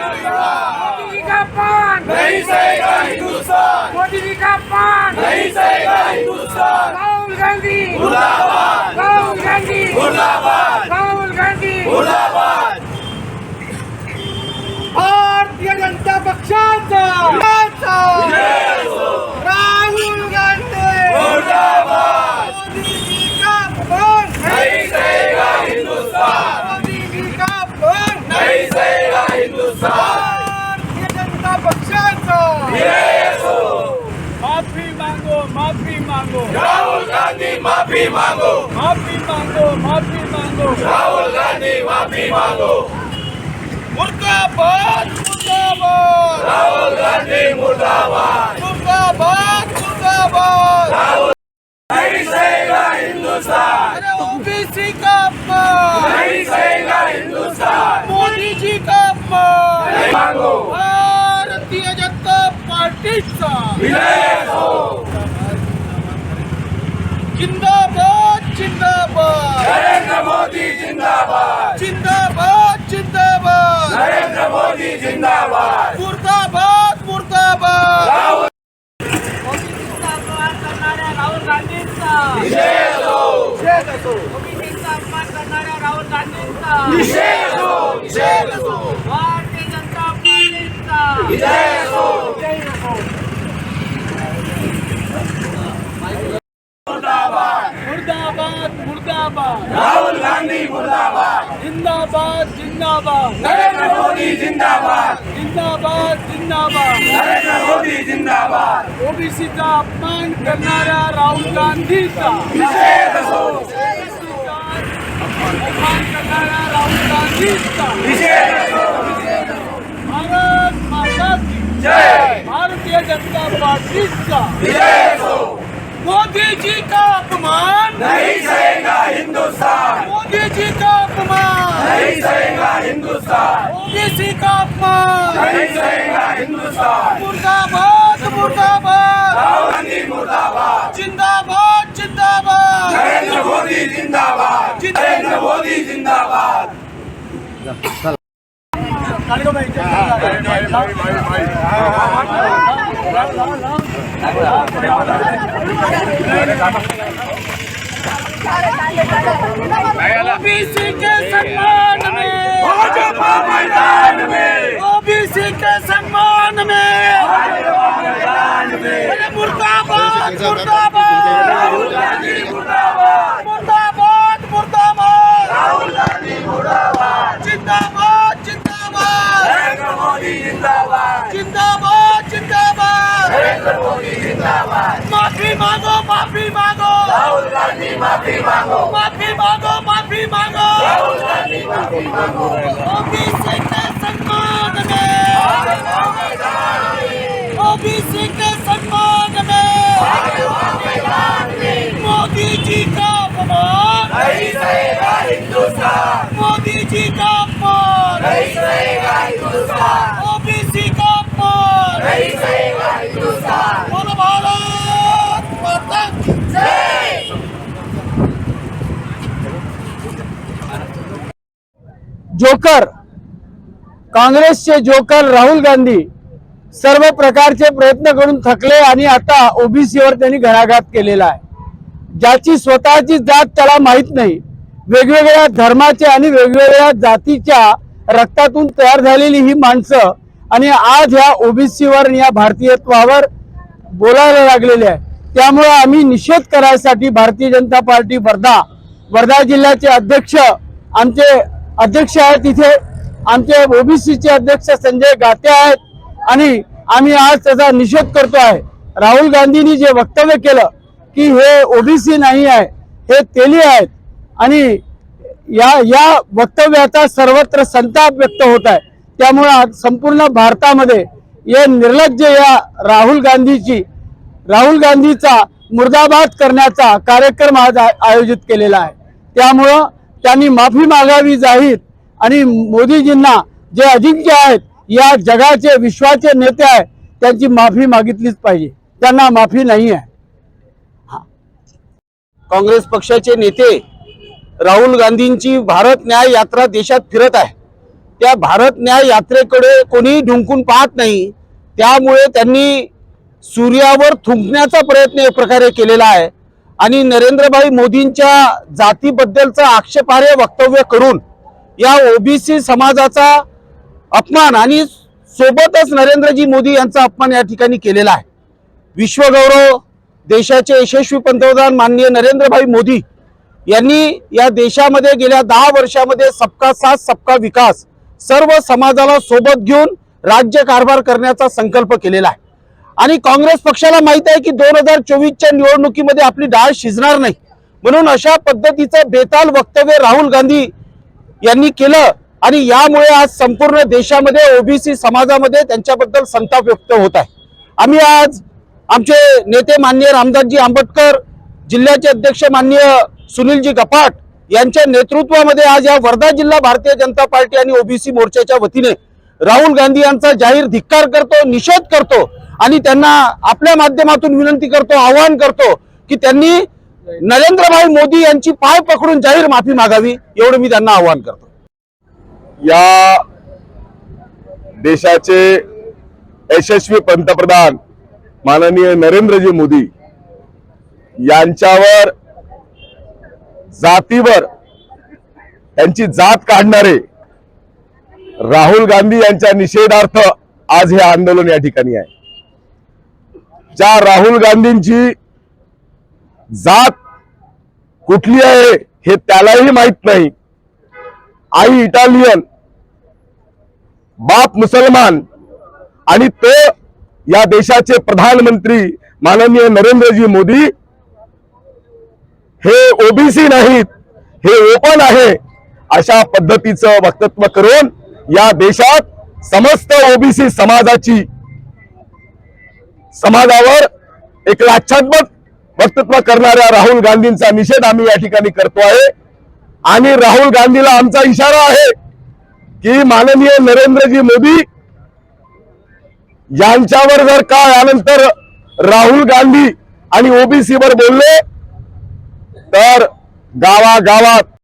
मोदी जी का पान नहीं सहेगा हिंदुस्तान मोदी जी का पान नहीं सहेगा हिंदुस्तान राहुल गांधी मुर्दाबाद राहुल गांधी मुर्दाबाद राहुल गांधी मुर्दाबाद माफ़ी मांगो। माफ़ी मांगो माफ़ी मांगो। राहुल गांधी माफ़ी मांगो। मुर्दाबाद मुर्दाबाद। राहुल गांधी मुर्दाबाद। मुर्दाबाद मुर्दाबाद। राहुल नहीं सहेगा हिंदुस्तान। ओबीसी का अपमान। नहीं सहेगा हिंदुस्तान। मोदी जी का अपमान। नहीं मांगो। भारतीय जनता पार्टीचा विजय हो। जिंदाबाद जिंदाबाद. नरेंद्र मोदी जिंदाबाद. जिंदाबाद जिंदाबाद. नरेंद्र मोदी जिंदाबाद. मुर्दाबाद मुर्दाबाद. राहुल ओबीसीचा अपमान करणाऱ्या राहुल गांधींचा. निषेध हो. ओबीसीचा अपमान करणाऱ्या राहुल गांधींचा. निषेध हो. निषेध हो भारतीय जनता पार्टीचा विजय हो मुर्दाबाद मुर्दाबाद मुर्दाबाद राहुल गांधी मुर्दाबाद। जिंदाबाद जिंदाबाद। नरेंद्र मोदी जिंदाबाद। जिंदाबाद जिंदाबाद। नरेंद्र मोदी जिंदाबाद। ओबीसीचा अपमान करणाऱ्या राहुल गांधीचा। निषेध हो अपमान करणाऱ्या राहुल गांधीचा। निषेध हो भारत माता जय। भारतीय जनता पार्टीचा। विजय मोदी जी का अपमान? नहीं सहेगा हिंदुस्तान। मोदी जी का अपमान? नहीं सहेगा हिंदुस्तान। ओबीसी का अपमान? नहीं सहेगा हिंदुस्तान। मुर्दाबाद मुर्दाबाद। गांधी मुर्दाबाद। जिंदाबाद जिंदाबाद। नरेंद्र मोदी जिंदाबाद। नरेंद्र मोदी जिंदाबाद। ओबीसी के सम्मान में। भाजपा मैदान में। ओबीसी के सम्मान में। मैदान में। अरे मुर्दाबाद मुर्दाबाद। राहुल गांधी मुर्दाबाद। मुर्दाबाद मुर्दाबाद। राहुल गांधी मुर्दाबाद। जिंदाबाद जिंदाबाद। नरेंद्र मोदी जिंदाबाद। जिंदाबाद जिंदाबाद। नरेंद्र मोदी जिंदाबाद। माफी मांगो माफी मांगो. राहुल गांधी माफी मांगो. माफी मांगो माफी मांगो. राहुल गांधी माफी मांगो. ओबीसी के सम्मान में. ओबीसी के सम्मान में. मोदी जी का अपमान. नहीं सहेगा हिंदुस्तान. मोदी जी का अपमान. नहीं सहेगा हिंदुस्तान. ओबीसी का अपमान. नहीं सहेगा हिंदुस्तान बोलो भारत माता की जय जोकर काँग्रेसचे जोकर राहुल गांधी सर्व प्रकारचे प्रयत्न करून थकले आणि आता ओबीसीवर त्यांनी घराघात केलेला आहे. ज्याची स्वतःची जात त्याला माहीत नाही. वेगवेगळ्या धर्माचे आणि वेगवेगळ्या जातीच्या रक्तातून तयार झालेली ही माणसं आणि आज ह्या ओबीसीवर या भारतीयत्वावर बोलायला लागलेले आहे त्यामुळे आम्ही निषेध करायसाठी भारतीय जनता पार्टी वर्धा वर्धा जिल्ह्याचे अध्यक्ष आमचे अध्यक्ष आहेत तिथे आमचे ओबीसीचे अध्यक्ष संजय गाते आहेत आणि आम्ही आज त्याचा निषेध करतो आहे राहुल गांधींनी जे वक्तव्य केलं की हे ओबीसी नाही आहे हे तेली आहेत आणि या या वक्तव्याचा सर्वत्र संताप व्यक्त होत आहे. त्यामुळे आज संपूर्ण भारतामध्ये या निर्लज्ज या राहुल गांधीची राहुल गांधीचा मुर्दाबाद करण्याचा कार्यक्रम आज आयोजित केलेला आहे. त्यामुळं त्यांनी माफी मागावी जाहीर आणि मोदीजींना जे अजिंक्य आहेत या जगाचे विश्वाचे नेते आहेत त्यांची माफी मागितलीच पाहिजे. त्यांना माफी नाही आहे. काँग्रेस पक्षाचे नेते राहुल गांधींची भारत न्याय यात्रा देशात फिरत आहे. त्या भारत न्याय यात्रेकडे कोणी ढुंकून पाहत नाही. त्यामुळे त्यांनी सूर्यावर थुंकण्याचा प्रयत्न एक प्रकारे केलेला आहे. आणि नरेंद्रभाई मोदींच्या जातीबद्दलचं आक्षेपार्ह वक्तव्य करून या ओबीसी समाजाचा अपमान आणि सोबतच नरेंद्रजी मोदी यांचा अपमान या ठिकाणी केलेला आहे. विश्वगौरव देशाचे यशस्वी पंतप्रधान माननीय नरेंद्रभाई मोदी यांनी या देशामध्ये गेल्या दहा वर्षामध्ये सबका साथ सबका विकास सर्व समाजाला सोबत घेऊन राज्य कारभार करण्याचा संकल्प केलेला आहे. आणि काँग्रेस पक्षाला माहीत आहे की दोन हजार चोवीसच्या निवडणुकीमध्ये आपली डाळ शिजणार नाही. म्हणून अशा पद्धतीचं बेताल वक्तव्य राहुल गांधी यांनी केलं आणि यामुळे आज संपूर्ण देशामध्ये ओबीसी समाजामध्ये त्यांच्याबद्दल संताप व्यक्त होत आहे. आम्ही आज आमचे नेते माननीय रामदासजी आंबेडकर जिल्ह्याचे अध्यक्ष माननीय सुनीलजी गपाट यांच्या नेतृत्वामध्ये आज या वर्धा जिल्हा भारतीय जनता पार्टी आणि ओबीसी मोर्चाच्या वतीने राहुल गांधी यांचा जाहीर धिक्कार करतो निषेध करतो आणि त्यांना आपल्या माध्यमातून विनंती करतो आवाहन करतो की त्यांनी नरेंद्रभाई मोदी यांची पाय पकडून जाहीर माफी मागावी एवढं मी त्यांना आवाहन करतो. या देशाचे यशस्वी पंतप्रधान माननीय नरेंद्रजी मोदी यांच्यावर जातीवर त्यांची जात काढणारे राहुल गांधी यांच्या निषेधार्थ आज हे आंदोलन या ठिकाणी आहे. ज्या राहुल गांधींची जात कुठली आहे हे त्यालाही माहीत नाही. आई इटालियन बाप मुसलमान आणि तो या देशाचे प्रधानमंत्री माननीय नरेंद्रजी मोदी हे ओबीसी नाहीत हे ओपन आहे अशा पद्धतीचं वक्तव्य करून या देशात समस्त ओबीसी समाजाची समाजावर एक लाच्छात्मक वक्तव्य करणाऱ्या राहुल गांधींचा निषेध आम्ही या ठिकाणी करतो आहे. आणि राहुल गांधीला आमचा इशारा आहे की माननीय नरेंद्रजी मोदी यांच्यावर जर का यानंतर राहुल गांधी आणि ओबीसी वर बोलले तर गावागावात